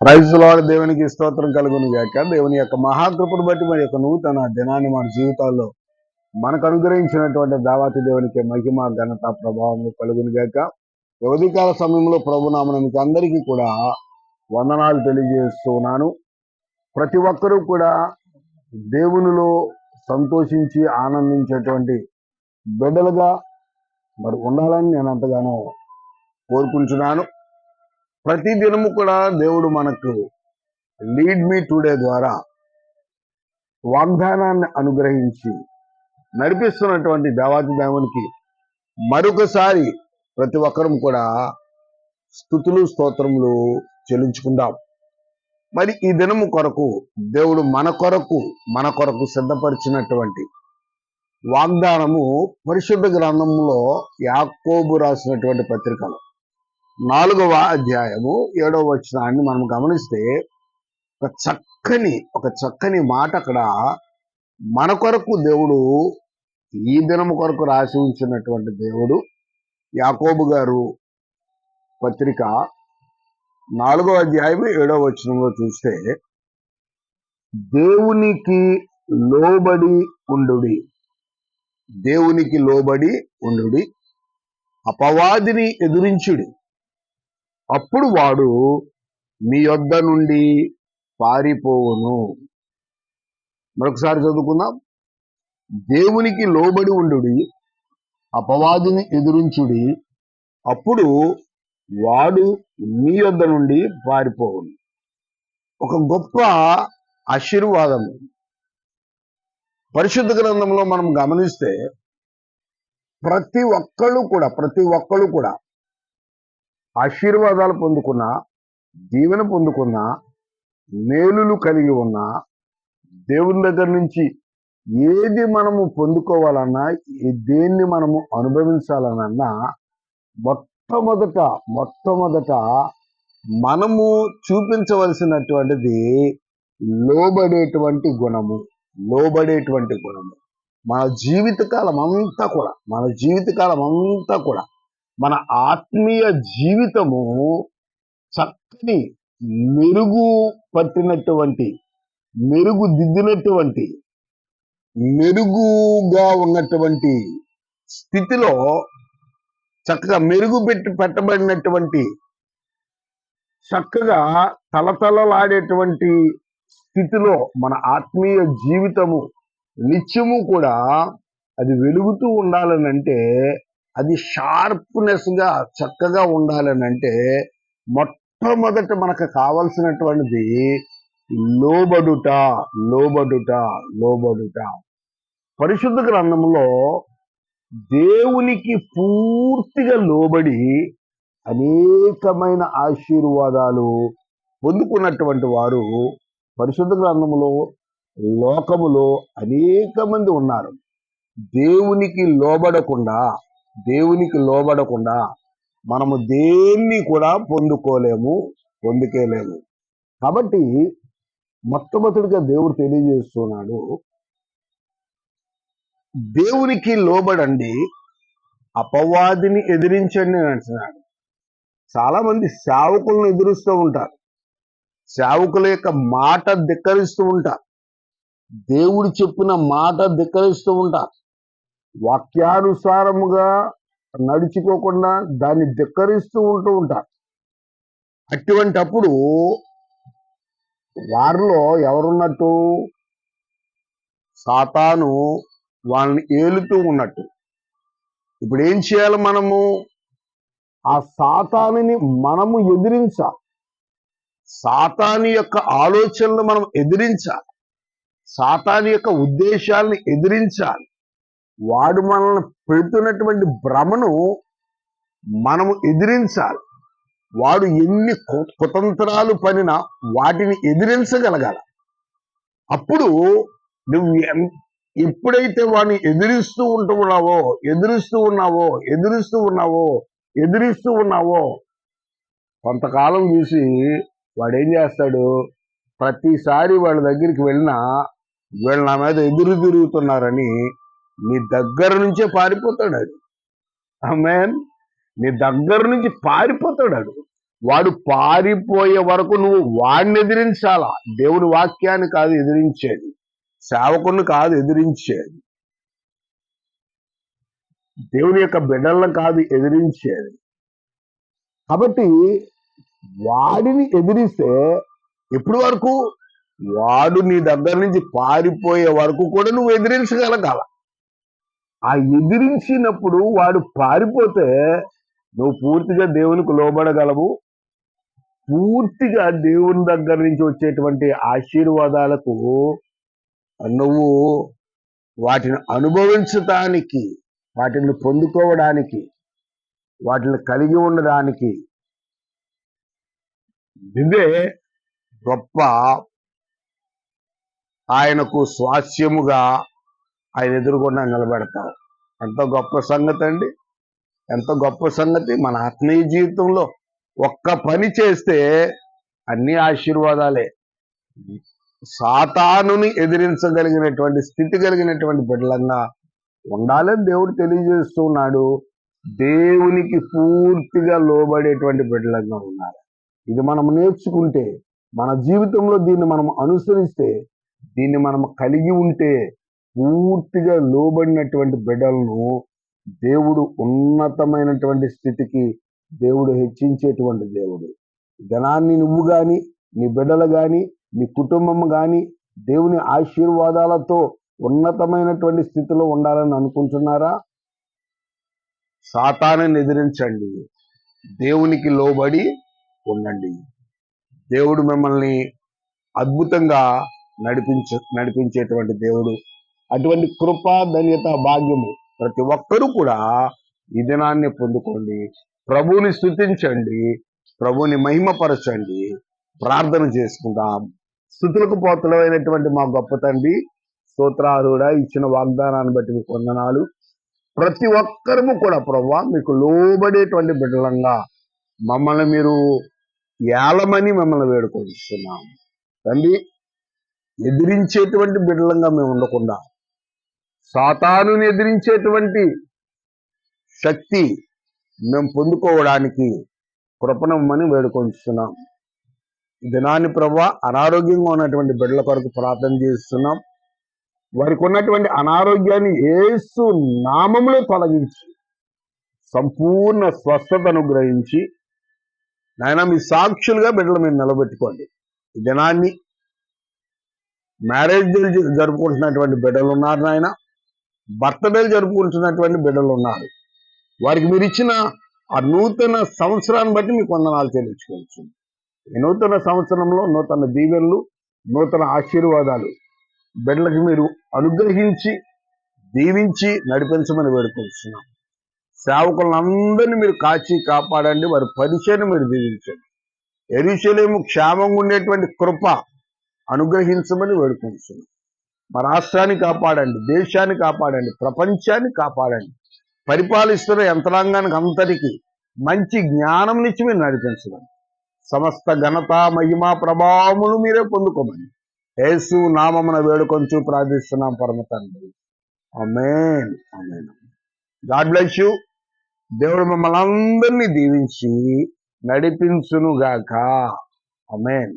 ప్రైజ్లాడు దేవునికి స్తోత్రం కలుగును గాక. దేవుని యొక్క మహాకృపను బట్టి మరి యొక్క నూతన దినాన్ని మన జీవితాల్లో మనకు అనుగ్రహించినటువంటి దావాతి దేవునికి మహిమ ఘనత ప్రభావం కలుగును గాక. వ్యవధికాల సమయంలో ప్రభునామను మీకు అందరికీ కూడా వందనాలు తెలియజేస్తున్నాను. ప్రతి ఒక్కరూ కూడా దేవునిలో సంతోషించి ఆనందించేటువంటి బిడ్డలుగా మరి ఉండాలని నేను అంతగానో కోరుకుంటున్నాను. ప్రతి దినము కూడా దేవుడు మనకు లీడ్ మీ టుడే ద్వారా వాగ్దానాన్ని అనుగ్రహించి నడిపిస్తున్నటువంటి దేవాతి దేవునికి మరొకసారి ప్రతి ఒక్కరం కూడా స్థుతులు స్తోత్రములు చెల్లించుకుందాం. మరి ఈ దినము కొరకు దేవుడు మన కొరకు మన కొరకు సిద్ధపరిచినటువంటి వాగ్దానము పరిశుద్ధ గ్రంథంలో యాకోబు రాసినటువంటి పత్రికలు. నాలుగవ అధ్యాయము ఏడవ వచనాన్ని మనం గమనిస్తే ఒక చక్కని ఒక చక్కని మాట అక్కడ మన కొరకు దేవుడు ఈ దినము కొరకు రాసి ఉంచినటువంటి దేవుడు యాకోబు గారు పత్రిక నాలుగవ అధ్యాయం ఏడవ వచనంలో చూస్తే దేవునికి లోబడి ఉండుడి దేవునికి లోబడి ఉండుడి అపవాదిని ఎదురించుడి అప్పుడు వాడు మీ యొద్ద నుండి పారిపోవును. మరొకసారి చదువుకుందాం. దేవునికి లోబడి ఉండుడి అపవాదిని ఎదురించుడి అప్పుడు వాడు మీ యొద్ద నుండి పారిపోవును. ఒక గొప్ప ఆశీర్వాదం పరిశుద్ధ గ్రంథంలో మనం గమనిస్తే ప్రతి ఒక్కళ్ళు కూడా ప్రతి ఒక్కళ్ళు కూడా ఆశీర్వాదాలు పొందుకున్న దీవెన పొందుకున్న మేలులు కలిగి ఉన్న దేవుని దగ్గర నుంచి ఏది మనము పొందుకోవాలన్నా దేన్ని మనము అనుభవించాలన్నా మొట్టమొదట మొట్టమొదట మనము చూపించవలసినటువంటిది లోబడేటువంటి గుణము లోబడేటువంటి గుణము. మన జీవితకాలం అంతా కూడా మన జీవితకాలం అంతా కూడా మన ఆత్మీయ జీవితము చక్కని మెరుగు పట్టినటువంటి మెరుగు దిద్దినటువంటి మెరుగుగా ఉన్నటువంటి స్థితిలో చక్కగా మెరుగు పెట్టి పెట్టబడినటువంటి చక్కగా తలతలలాడేటువంటి స్థితిలో మన ఆత్మీయ జీవితము నిత్యము కూడా అది వెలుగుతూ ఉండాలని అంటే అది షార్ప్నెస్గా చక్కగా ఉండాలని అంటే మొట్టమొదట మనకు కావలసినటువంటిది లోబడుట లోబడుట లోబడుట. పరిశుద్ధ గ్రంథంలో దేవునికి పూర్తిగా లోబడి అనేకమైన ఆశీర్వాదాలు పొందుకున్నటువంటి వారు పరిశుద్ధ గ్రంథంలో లోకములో అనేక మంది ఉన్నారు. దేవునికి లోబడకుండా దేవునికి లోబడకుండా మనము దేన్ని కూడా పొందుకోలేము పొందుకేలేము కాబట్టి మొట్టమొదటిగా దేవుడు తెలియజేస్తున్నాడు దేవునికి లోబడండి అపవాదిని ఎదిరించండి అని అంటున్నాడు. చాలా మంది సేవకులను ఎదురుస్తూ ఉంటారు. సేవకుల యొక్క మాట ధిక్కరిస్తూ ఉంటారు. దేవుడు చెప్పిన మాట ధిక్కరిస్తూ ఉంటారు. వాక్యానుసారముగా నడుచుకోకుండా దాన్ని ధిక్కరిస్తూ ఉంటూ ఉంటారు. అటువంటప్పుడు వారిలో ఎవరున్నట్టు? సాతాను వాళ్ళని ఏలుతూ ఉన్నట్టు. ఇప్పుడు ఏం చేయాలి మనము? ఆ సాతానుని మనము ఎదిరించాలి. సాతాని యొక్క ఆలోచనలు మనం ఎదిరించాలి. సాతాని యొక్క ఉద్దేశాలను ఎదిరించాలి. వాడు మనల్ని పెడుతున్నటువంటి భ్రమను మనము ఎదిరించాలి. వాడు ఎన్ని కు- కుతంత్రాలు పనినా వాటిని ఎదిరించగలగాల. అప్పుడు నువ్వు ఎం- ఎప్పుడైతే వాడిని ఎదిరిస్తూ ఉంటున్నావో ఎదిరిస్తూ ఉన్నావో ఎదిరిస్తూ ఉన్నావో ఎదిరిస్తూ ఉన్నావో కొంతకాలం చూసి వాడు ఏం చేస్తాడు? ప్రతిసారి వాళ్ళ దగ్గరికి వెళ్ళినా వీళ్ళు నా మీద ఎదురు తిరుగుతున్నారని నీ దగ్గర నుంచే పారిపోతాడు అది. ఆమెన్ నీ దగ్గర నుంచి పారిపోతాడు అడు వాడు పారిపోయే వరకు నువ్వు వాడిని ఎదిరించాలా? దేవుడి వాక్యాన్ని కాదు ఎదిరించేది. సేవకుని కాదు ఎదిరించేది. దేవుని యొక్క బిడ్డలను కాదు ఎదిరించేది. కాబట్టి వాడిని ఎదిరిస్తే ఎప్పటి వరకు? వాడు నీ దగ్గర నుంచి పారిపోయే వరకు కూడా నువ్వు ఎదిరించగలగాల. ఆ ఎదిరించినప్పుడు వాడు పారిపోతే నువ్వు పూర్తిగా దేవునికి లోబడగలవు. పూర్తిగా దేవుని దగ్గర నుంచి వచ్చేటువంటి ఆశీర్వాదాలకు నువ్వు వాటిని అనుభవించటానికి వాటిని పొందుకోవడానికి వాటిని కలిగి ఉండడానికి ఇదే గొప్ప ఆయనకు స్వాస్యముగా ఆయన ఎదురుకుండా నిలబెడతాం ఎంత గొప్ప సంగతి అండి. ఎంత గొప్ప సంగతి. మన ఆత్మీయ జీవితంలో ఒక్క పని చేస్తే అన్ని ఆశీర్వాదాలే. సాతానుని ఎదిరించగలిగినటువంటి స్థితి కలిగినటువంటి బిడ్డలంగా ఉండాలని దేవుడు తెలియజేస్తున్నాడు. దేవునికి పూర్తిగా లోబడేటువంటి బిడ్డలంగా ఉండాలి. ఇది మనం నేర్చుకుంటే మన జీవితంలో దీన్ని మనం అనుసరిస్తే దీన్ని మనం కలిగి ఉంటే పూర్తిగా లోబడినటువంటి బిడ్డలను దేవుడు ఉన్నతమైనటువంటి స్థితికి దేవుడు హెచ్చించేటువంటి దేవుడు. ధనాన్ని నువ్వు కానీ నీ బిడ్డలు కానీ నీ కుటుంబం కానీ దేవుని ఆశీర్వాదాలతో ఉన్నతమైనటువంటి స్థితిలో ఉండాలని అనుకుంటున్నారా? సాతాన్ని ఎదిరించండి. దేవునికి లోబడి ఉండండి. దేవుడు మిమ్మల్ని అద్భుతంగా నడిపించ నడిపించేటువంటి దేవుడు అటువంటి కృప ధన్యత భాగ్యము ప్రతి ఒక్కరూ కూడా ఈ దినాన్ని పొందుకోండి. ప్రభువుని స్థుతించండి. ప్రభువుని మహిమపరచండి. ప్రార్థన చేసుకుందాం. స్థుతులకు పోతలమైనటువంటి మా గొప్ప తండ్రి స్తోత్రారుడా ఇచ్చిన వాగ్దానాన్ని బట్టి మీకు వందనాలు. ప్రతి ఒక్కరము కూడా ప్రభా మీకు లోబడేటువంటి బిడ్డలంగా మమ్మల్ని మీరు ఏలమని మమ్మల్ని వేడుకొనిస్తున్నాం. తండ్రి ఎదిరించేటువంటి బిడ్డలంగా మేము ఉండకుండా సాతానుని ఎదిరించేటువంటి శక్తి మేము పొందుకోవడానికి కృపణమ్మని వేడుకొంచుతున్నాం దినాన్ని ప్రభా అనారోగ్యంగా ఉన్నటువంటి బిడ్డల కొరకు ప్రార్థన చేస్తున్నాం. వారికి ఉన్నటువంటి అనారోగ్యాన్ని ఏసు నామములో తొలగించి సంపూర్ణ స్వస్థత అనుగ్రహించి నాయన మీ సాక్షులుగా బిడ్డలు మీరు నిలబెట్టుకోండి. ఈ దినాన్ని మ్యారేజ్ జరుపుకుంటున్నటువంటి బిడ్డలు ఉన్నారు నాయన. బర్త్డేలు జరుపుకుంటున్నటువంటి బిడ్డలు ఉన్నారు. వారికి మీరు ఇచ్చిన ఆ నూతన సంవత్సరాన్ని బట్టి మీకు వందనాలు చెల్లించుకోవచ్చు. ఈ నూతన సంవత్సరంలో నూతన దీవెనలు నూతన ఆశీర్వాదాలు బిడ్డలకు మీరు అనుగ్రహించి దీవించి నడిపించమని వేడుకొస్తున్నాం సేవకులందరినీ మీరు కాచి కాపాడండి. వారి పరిచయను మీరు దీవించండి. ఎరుషలేము క్షేమంగా ఉండేటువంటి కృప అనుగ్రహించమని వేడుకొస్తున్నాం మా రాష్ట్రాన్ని కాపాడండి దేశాన్ని కాపాడండి ప్రపంచాన్ని కాపాడండి. పరిపాలిస్తున్న యంత్రాంగానికి అంతటికీ మంచి జ్ఞానం నుంచి మీరు నడిపించడం సమస్త ఘనత మహిమ ప్రభావములు మీరే పొందుకోమని యేసు నామమున వేడుకొంచు ప్రార్థిస్తున్నాం పరమ తండ్రి. Amen amen god bless you. దేవుడు మమ్మల్ని అందరినీ దీవించి నడిపించునుగాక. అమేన్